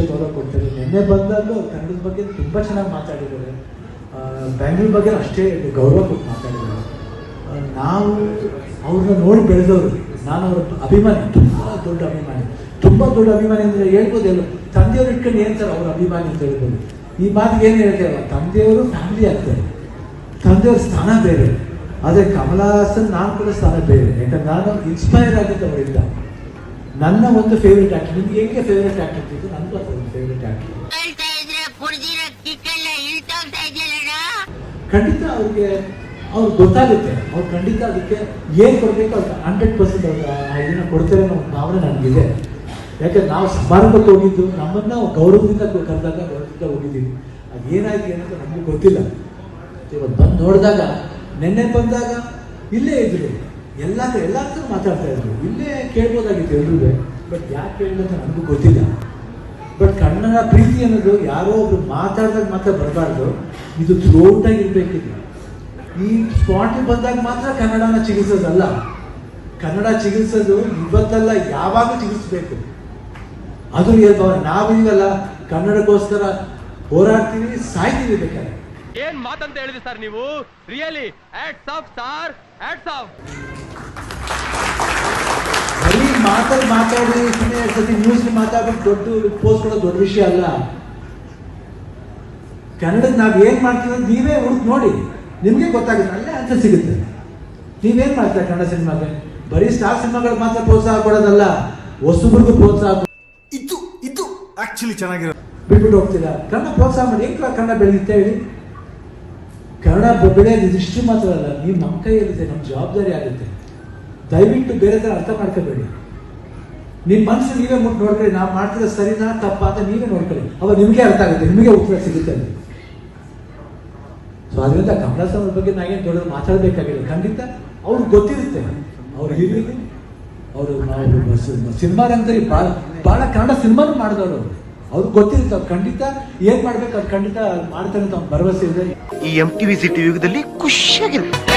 ಅಷ್ಟೇ ಗೌರವ ಕೊಡ್ತಾರೆ ನಿನ್ನೆ ಬಂದಾಗಲೂ ಕನ್ನಡದ ಬಗ್ಗೆ ತುಂಬ ಚೆನ್ನಾಗಿ ಮಾತಾಡಿದ್ದಾರೆ. ಬ್ಯಾಂಗ್ಳೂರ್ ಬಗ್ಗೆ ಅಷ್ಟೇ ಗೌರವ ಕೊಟ್ಟು ಮಾತಾಡಿದ್ದಾರೆ. ನಾವು ಅವ್ರನ್ನ ನೋಡಿ ಬೆಳೆದವರು, ನಾನು ಅವ್ರ ಅಭಿಮಾನಿ, ತುಂಬ ದೊಡ್ಡ ಅಭಿಮಾನಿ. ತುಂಬ ದೊಡ್ಡ ಅಭಿಮಾನಿ ಅಂದರೆ ಹೇಳ್ಬೋದು ಎಲ್ಲ ತಂದೆಯವ್ರು ಇಟ್ಕೊಂಡು ಏನು ಸರ್ ಅವ್ರ ಅಭಿಮಾನಿ ಅಂತ ಹೇಳ್ಬೋದು. ಈ ಮಾತಿಗೆ ಏನು ಹೇಳ್ತೇವೆ ತಂದೆಯವರು ಫ್ಯಾಮಿಲಿ ಆಗ್ತಾರೆ. ತಂದೆಯವ್ರ ಸ್ಥಾನ ಬೇರೆ. ಆದರೆ ಕಮಲ ಹಾಸನ್ ನಾನು ಕೂಡ ಸ್ಥಾನ ಬೇರೆ. ಯಾಕಂದ್ರೆ ನಾನು ಇನ್ಸ್ಪೈರ್ ಆಗಿದ್ದು ಅವರಿಂದ ನನ್ನ ಒಂದು ಫೇವ್ರೆಟ್ ಆಕ್ಟರ್ ನಿಮ್ಗೆ ಹೆಂಗೆ ಫೇವ್ರೆಟ್ ಆಕ್ಟರ್ ಫೇವರಿಟ್ ಅದು ಒಂದು ಫೇವ್ರೆಟ್ ಆಕ್ಟರ್ ಖಂಡಿತ ಅವ್ರಿಗೆ ಅವ್ರು ಗೊತ್ತಾಗುತ್ತೆ. ಅವ್ರು ಖಂಡಿತ ಅದಕ್ಕೆ ಏನು ಕೊಡಬೇಕು ಅವ್ರಿಗೆ ಹಂಡ್ರೆಡ್ ಪರ್ಸೆಂಟ್ ಅವ್ರು ಇದನ್ನ ಕೊಡ್ತಾರೆ ಅನ್ನೋ ಒಂದು ಭಾವನೆ ನನಗಿದೆ. ಯಾಕಂದ್ರೆ ನಾವು ಸಮಾರಂಭಕ್ಕೆ ಹೋಗಿದ್ದು ನಮ್ಮನ್ನ ಗೌರವದಿಂದ ಕರೆದಾಗ ಗೌರವದಿಂದ ಹೋಗಿದ್ದೀವಿ. ಅದು ಏನಾಯ್ತು ಏನಂತ ನಮಗೆ ಗೊತ್ತಿಲ್ಲ. ಇವತ್ತು ಬಂದು ನೋಡಿದಾಗ ನಿನ್ನೆ ಬಂದಾಗ ಇಲ್ಲೇ ಇದ್ರು ಎಲ್ಲ ಎಲ್ಲ ಮಾತಾಡ್ತಾ ಇದ್ರು. ಇಲ್ಲೇ ಕೇಳ್ಬೋದಾಗಿತ್ತು ಎಲ್ರೂ ಬಟ್ ಯಾಕೆ ಅಂತ ನನಗೂ ಗೊತ್ತಿಲ್ಲ. ಬಟ್ ಕನ್ನಡ ಪ್ರೀತಿ ಅನ್ನೋದು ಯಾರೋ ಒಬ್ರು ಮಾತಾಡಿದಾಗ ಮಾತ್ರ ಬರಬಾರ್ದು. ಇದು ಥ್ರೋಟ್ ಆಗಿರ್ಬೇಕಿದೆ ಈ ಸ್ಪಾಟಿಗೆ ಬಂದಾಗ ಮಾತ್ರ ಕನ್ನಡನ ಚಿಗಿಸೋದಲ್ಲ. ಕನ್ನಡ ಚಿಗಿಸೋದು ಇವತ್ತಲ್ಲ ಯಾವಾಗ ಚಿಕಿತ್ಸಬೇಕು ಅದು ನಾವು ನಾವೀಗಲ್ಲ ಕನ್ನಡಕ್ಕೋಸ್ಕರ ಹೋರಾಡ್ತೀವಿ, ಸಾಯ್ತೀವಿ ಬೇಕಾದ್ರೆ. ಏನ್ ಮಾತಂತ ಹೇಳಿದ್ರಿ ಸರ್ ನೀವು? ರಿಯಲಿ ಆಫ್ ಆಟ್ಸ್ ಆಫ್ ಬರೀ ಮಾತಾಡಿ ಸುಮ್ಮನೆ ಸತಿ ನ್ಯೂಸ್ ಮಾತಾಡ್ಬಿಟ್ಟು ದೊಡ್ಡ ಪೋಸ್ಟ್ ಕೊಡೋದು ದೊಡ್ಡ ವಿಷಯ ಅಲ್ಲ. ಕನ್ನಡದ ನಾವು ಏನ್ ಮಾಡ್ತೀವಿ ಅಂತ ನೀವೇ ಹುಡುಕ್ ನೋಡಿ. ನಿಮಗೆ ಗೊತ್ತಾಗುತ್ತೆ ಅಲ್ಲೇ ಆನ್ಸರ್ ಸಿಗುತ್ತೆ. ನೀವೇನ್ ಮಾಡ್ತೀರಾ ಕನ್ನಡ ಸಿನಿಮಾಗೆ? ಬರೀ ಸ್ಟಾರ್ ಸಿನಿಮಾಗಳಿಗೆ ಮಾತ್ರ ಪ್ರೋತ್ಸಾಹ ಕೊಡೋದಲ್ಲ ಹೊಸಬ್ರಿಗೂ ಪ್ರೋತ್ಸಾಹ. ಇದು ಇದು ಆಕ್ಚುಲಿ ಚೆನ್ನಾಗಿರೋ ಬಿಟ್ಬಿಟ್ಟು ಹೋಗ್ತಿಲ್ಲ ಕನ್ನಡ ಪ್ರೋತ್ಸಾಹ ಮಾಡಿ ಏನ್ ಕನ್ನಡ ಬೆಳೆಯುತ್ತೆ ಹೇಳಿ? ಕನ್ನಡ ಬೆಳೆಯೋದು ಇದಿಷ್ಟು ಮಾತ್ರ ಅಲ್ಲ ನೀವು ನಮ್ಮ ಕೈಯಲ್ಲಿದೆ ನಮ್ಮ ಜವಾಬ್ದಾರಿ ಆಗುತ್ತೆ. ದಯವಿಟ್ಟು ಬೇರೆ ಥರ ಅರ್ಥ ಮಾಡ್ಕೋಬೇಡಿ. ನಿಮ್ಮ ಮನಸ್ಸು ನೀವೇ ಮುಟ್ಟು ನೋಡ್ಕೊಳ್ಳಿ, ನಾವು ಮಾಡ್ತಿರೋ ಸರಿನಾ ತಪ್ಪ ಅಂತ ನೀವೇ ನೋಡ್ಕೊಳ್ಳಿ. ಅವಾಗ ನಿಮಗೆ ಅರ್ಥ ಆಗುತ್ತೆ, ನಿಮಗೆ ಉತ್ತರ ಸಿಗುತ್ತೆ ಸೊ ಅದರಿಂದ ಕಮಲ ಅವ್ರ ಬಗ್ಗೆ ನಾವೇನು ದೊಡ್ಡದು ಮಾತಾಡಬೇಕಾಗಿಲ್ಲ. ಖಂಡಿತ ಅವ್ರಿಗೆ ಗೊತ್ತಿರುತ್ತೆ. ಅವ್ರು ಹಿರಿಯರು ಅವರು ನಾವು ಸಿನಿಮಾ ರಂಗದಲ್ಲಿ ಭಾಳ ಭಾಳ ಕನ್ನಡ ಸಿನಿಮಾನು ಮಾಡಿದವರು. ಅವರು ಅವ್ರಿಗೆ ಗೊತ್ತಿರುತ್ತೆ, ಅವ್ರು ಖಂಡಿತ ಏನ್ ಮಾಡ್ಬೇಕು ಅದು ಖಂಡಿತ ಮಾಡ್ತಾರೆ ಅಂತ ಭರವಸೆ ಇದೆ. ಈ ಎಂ ಟಿ ವಿ ಸಿಟಿ ಯುಗದಲ್ಲಿ ಖುಷಿಯಾಗಿರುತ್ತೆ.